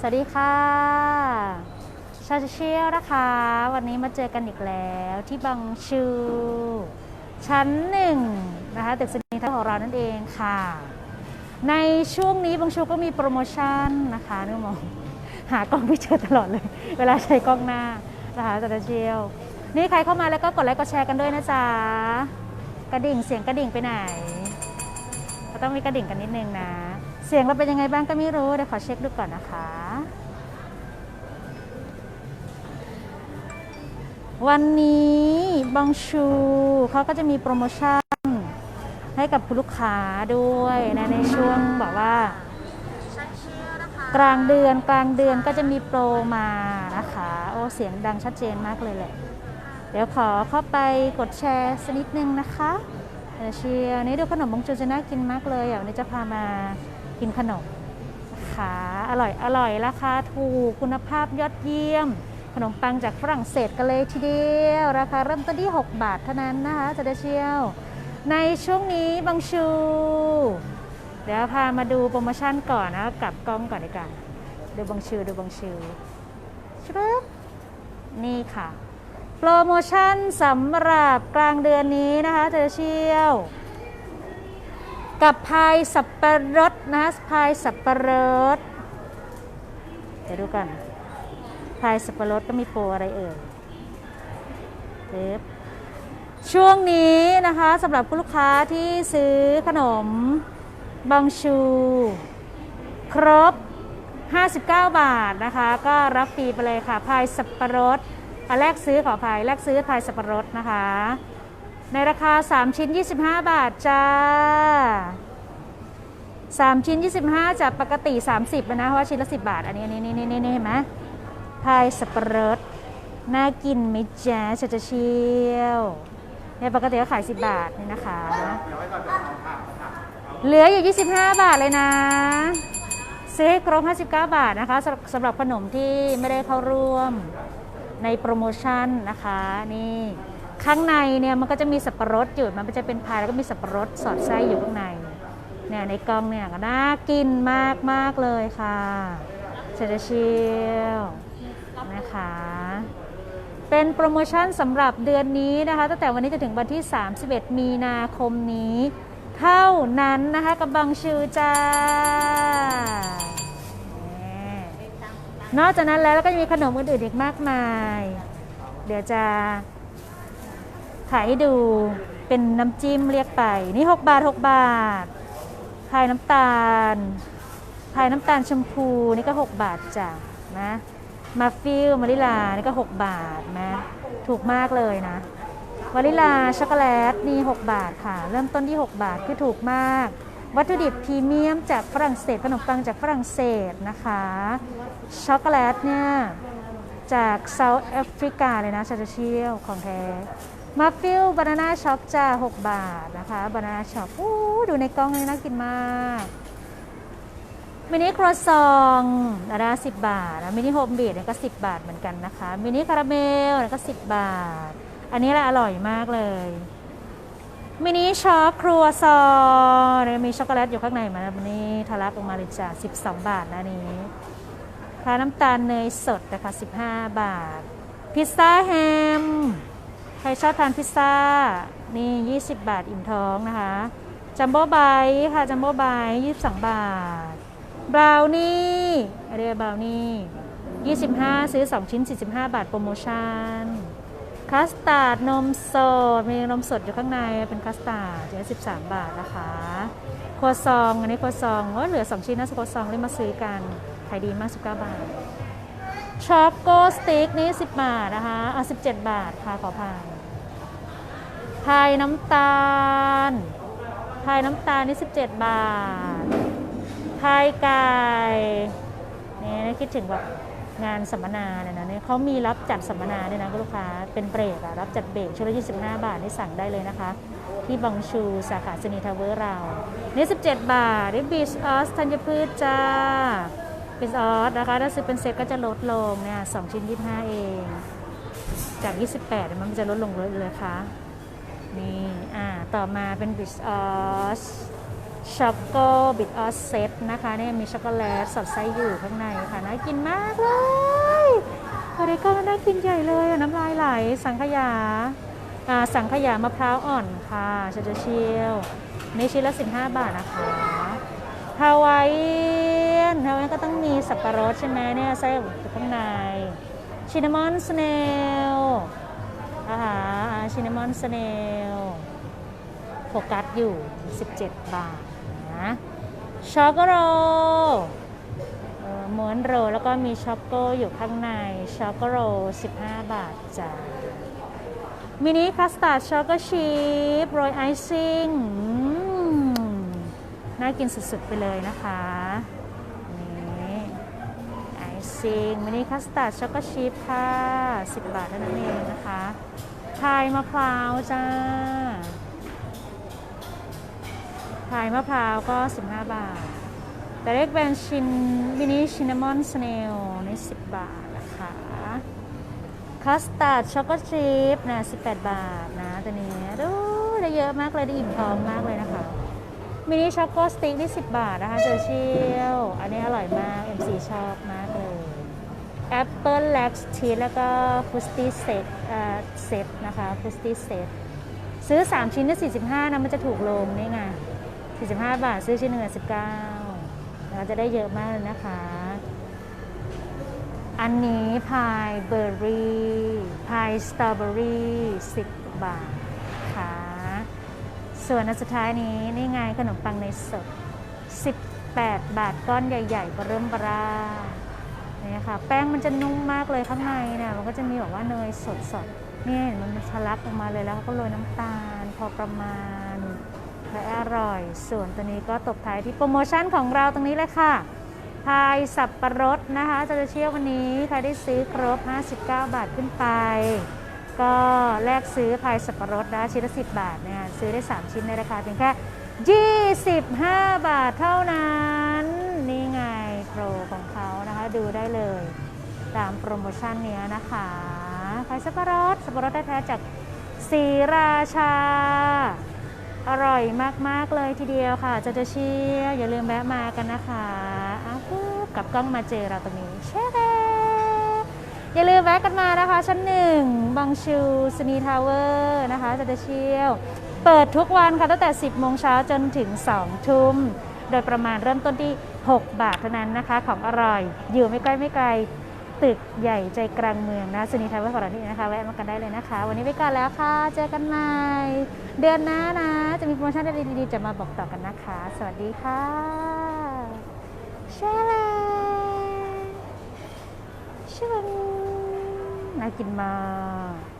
สวัสดีค่ะชาเชียลนะคะ วันนี้มาเจอกันอีกแล้วที่บังชูชั้นหนึ่งนะคะตึกสนีทัศน์ของเรานั่นเองค่ะ ในช่วงนี้บังชูก็มีโปรโมชั่นนะคะนึกมองหากล้องไม่เจอตลอดเลย เวลาใช้กล้องหน้านะคะชาเชียลนี่ใครเข้ามาแล้วก็กดไลค์กดแชร์กันด้วยนะจ๊ะกระดิ่งเสียงกระดิ่งไปไหนก็ต้องมีกระดิ่งกันนิดนึงนะ เสียงเราเป็นยังไงบ้างก็ไม่รู้ เดี๋ยวขอเช็คดูก่อนนะคะ วันนี้บังชูเขาก็จะมีโปรโมชั่น ให้กับคุณลูกค้าด้วยนะในช่วงแบบว่า กลางเดือนกลางเดือนก็จะมีโปรมานะคะ โอ้เสียงดังชัดเจนมากเลยแหละ เดี๋ยวขอเข้าไปกดแชร์สักนิดนึงนะคะเดี๋ยวเชียร์นี่ดูขนมบงจูจะน่ากินมากเลยอะวันนี้จะพามา กินขนมนะคะอร่อยอร่อยราคาถูกคุณภาพยอดเยี่ยม ขนมปังจากฝรั่งเศสกันเลยทีเดียว ราคาเริ่มต้นที่ 6 บาทเท่านั้นนะคะจะได้เชี่ยว ในช่วงนี้บังชู เดี๋ยวพามาดูโปรโมชั่นก่อนนะกลับกล้องก่อนดีกว่าดูบังชูดูบังชูชรึบนี่ค่ะ โปรโมชั่นสำหรับกลางเดือนนี้นะคะเธอเชี่ยว กับพายสับปะรดนะพายสับปะรดเดี๋ยวดูกันพายสับปะรดก็มีโปรอะไรเอ่ยเทปช่วงนี้นะคะสำหรับคุณลูกค้าที่ซื้อขนมบังชู ครบ 59 บาทนะคะ ก็รับฟรีไปเลยค่ะพายสับปะรดอันแรกซื้อขออภัยแรกซื้อพายสับปะรดนะคะ ในราคา 3 ชิ้น 25 บาทจ้า 3 ชิ้น 25จากปกติ 30นะเพราะว่าชิ้นละ 10 บาท อันนี้นี่นี่นี่นี่เห็นไหมพายสับปะรดน่ากินไหมจ๊ะจะจะเชียวเนี่ยปกติก็ขาย 10 บาทนี่นะคะ เหลืออยู่ 25 บาทเลยนะซื้อให้ครบ 59 บาทนะคะสำหรับสำหรับขนมที่ไม่ได้เข้าร่วมในโปรโมชั่นนะคะนี่ ข้างในเนี่ยมันก็จะมีสับปะรดอยู่มันจะเป็นพายแล้วก็มีสับปะรดสอดไส้อยู่ข้างในเนี่ยในกล่องเนี่ยก็น่ากินมากมากเลยค่ะเชดเชียวนะคะ เป็นโปรโมชั่นสำหรับเดือนนี้นะคะ ตั้งแต่วันนี้จนถึงวันที่ 31 มีนาคมนี้ เท่านั้นนะคะกับบังชูจ้านี่นอกจากนั้นแล้วก็ยังมีขนมอื่นๆอีกมากมาย เดี๋ยวจะ ถ่ายให้ดูเป็นน้ำจิ้มเรียกไป นี่ 6 บาท 6 บาท พายน้ำตาล พายน้ำตาลชมพูนี่ก็ 6 บาทจ้ะนะมาฟิลมาริลานี่ก็ 6 บาทนะถูกมากเลยนะวานิลาช็อกโกแลตนี่6บาทค่ะ เริ่มต้นที่ 6 บาทคือถูกมาก วัตถุดิบพรีเมียมจากฝรั่งเศสขนมปังจากฝรั่งเศสนะคะช็อกโกแลตเนี่ยจากเซาท์แอฟริกาเลยนะชาเชียลของแท้ มาฟิลบานาน่าช็อกจ้า6 บาทนะคะบานาน่าช็อกอู้ดูในกล้องเลยน่ากินมากมินิครัวซองนะสิบบาทนะมินิโฮมบีดเนี่ยก็10บาทเหมือนกันนะคะมินิคาราเมลเนี่ยก็10บาท อันนี้แหละอร่อยมากเลยมินิช็อกครัวซองเนี่ยมีช็อกโกแลตอยู่ข้างในมานะนี่ทะลักออกมาเลยจ้ะ12บาทนะนี้ค่าน้ำตาลเนยสดนะคะ15บาท พิซซ่าแฮม ใครชอบทานพิซซ่า นี่ 20 บาทอิ่มท้องนะคะ จัมโบ้ไบต์ค่ะ จัมโบ้ไบต์22บาท บราวนี่อะไรบราวนี่25ซื้อ2ชิ้น45บาทโปรโมชั่น คัสตาร์ดนมสด มีนมสดอยู่ข้างในเป็นคัสตาร์ดเดี๋ยว13บาทนะคะครัวซองอันนี้ครัวซองก็เหลือ2ชิ้นนะครัวซองเลยมาซื้อกันขายดีมาก19บาทช็อกโกสติ๊กนี่ 10 บาทนะคะอะ17 บาท ค่ะ ขอพาย พายน้ำตาล พายน้ำตาลนี่ 17 บาท พายไก่นี่คิดถึงแบบงานสัมมนาเนี่ยนะเนี่ยเขามีรับจัดสัมมนาด้วยนะลูกค้า เป็นเบรกอะรับจัดเบรกชุดละ25 บาทนี่สั่งได้เลยนะคะ ที่บังชูสาขาสนีทาวเวอร์เรานี่17 บาทนี่บีชออสธัญพืชจ้าเป็นออสนะคะถ้าซื้อเป็นเซ็ตก็จะลดลงเนี่ยสองชิ้น 25 เอง จาก 28 มันจะลดลงเลยเลยค่ะ นี่อ่าต่อมาเป็นบิชออสช็อกโกบิทออสเซตนะคะเนี่ยมีช็อกโกแลตสอดไส้อยู่ข้างในค่ะน่ากินมากเลยโอเรโก้น่ากินใหญ่เลยน้ำลายไหลสังขยาอ่าสังขยามะพร้าวอ่อนค่ะชาจะเชียวนี่ชิ้นละ 15 บาทนะคะฮาวายนฮาวายก็ต้องมีสับปะรดใช่ไหมเนี่ยไส้อยู่ข้างในชินนามอนสเนลอาหาร ชินนามอนสเนลโฟกัสอยู่ 17 บาทนะช็อกโกโรเอ่อม้วนโรแล้วก็มีช็อกโกอยู่ข้างในช็อกโกโร 15 บาทจ้ะมินิคัสตาร์ดช็อกโกชีพโรยไอซิ่งน่ากินสุดๆไปเลยนะคะ นี่ไอ ซิงมินิคัสตาร์ดช็อกโกชีพค่ะ 10 บาทเท่านั้นเองนะคะพายมะพร้าวจ้าพายมะพร้าวก็ 15 บาท แต่เล็กแบรนชินมินิชินนามอนสเนลใน10 บาทนะคะคัสตาร์ดช็อกโกชิพนะ18 บาทนะตัวนี้ดูได้เยอะมากเลยได้อิ่มท้องมากเลยนะคะมินิช็อกโกสติ๊กนี่10 บาทนะคะเจอเชียว อันนี้อร่อยมาก MC ชอบมาก แอปเปิลแล็กชีสแล้วก็ฟุสตี้เซตเซตนะคะฟุสตี้เซตซื้อ 3 ชิ้นนี่45นะมันจะถูกลงนี่ไง45 บาทซื้อชิ้นหนึ่งละ19เราจะได้เยอะมากเลยนะคะ อันนี้พายเบอร์รี่พายสตรอเบอรี่10บาทค่ะส่วนอันสุดท้ายนี้นี่ไงขนมปังในสด 18 บาทก้อนใหญ่ ๆ ก็เริ่มปรา นี่ค่ะ แป้งมันจะนุ่มมากเลยข้างในเนี่ยมันก็จะมีแบบว่าเนยสดๆเนี่ยเห็นมันทะลักออกมาเลยแล้วก็โรยน้ำตาล พอประมาณและอร่อย ส่วนตัวนี้ก็ตบท้ายที่โปรโมชั่นของเราตรงนี้เลยค่ะพายสับประรดนะคะจะจะเชี่ยววันนี้ใครได้ซื้อครบ 59 บาทขึ้นไป ก็แลกซื้อพายสับประรดนะชิ้นละ 10 บาทเนี่ยซื้อได้ 3 ชิ้นในราคาเพียงแค่ 25 บาทเท่านั้น นี่ไงโปรของเขา ดูได้เลย ตามโปรโมชั่นนี้นะคะพายสับปะรดสับประรดแท้ๆจากศรีราชา อร่อยมาก ๆ เลยทีเดียวค่ะจะจะเชียอย่าลืมแวะมากันนะคะอ้าวปุ๊บกลับกล้องมาเจอเราตรงนี้เช่เอย่าลืมแวะกันมานะคะ ชั้นหนึ่งบางชูสนีทาวเวอร์นะคะจะจะเชียว เปิดทุกวันค่ะตั้งแต่ 10 โมงเช้าจนถึง 2 ทุ่ม โดยประมาณเริ่มต้นที่ 6 บาทเท่านั้นนะคะ ของอร่อย อยู่ไม่ใกล้ไม่ไกล ตึกใหญ่ใจกลางเมืองนะสุนีทาวเวอร์ของเราที่นี่นะคะแวะมากันได้เลยนะคะ วันนี้ไปก่อนแล้วค่ะ เจอกันใหม่เดือนหน้านะ จะมีโปรโมชั่นดีๆ จะมาบอกต่อกันนะคะ สวัสดีค่ะแช่เลยช่วงน่ากินมาก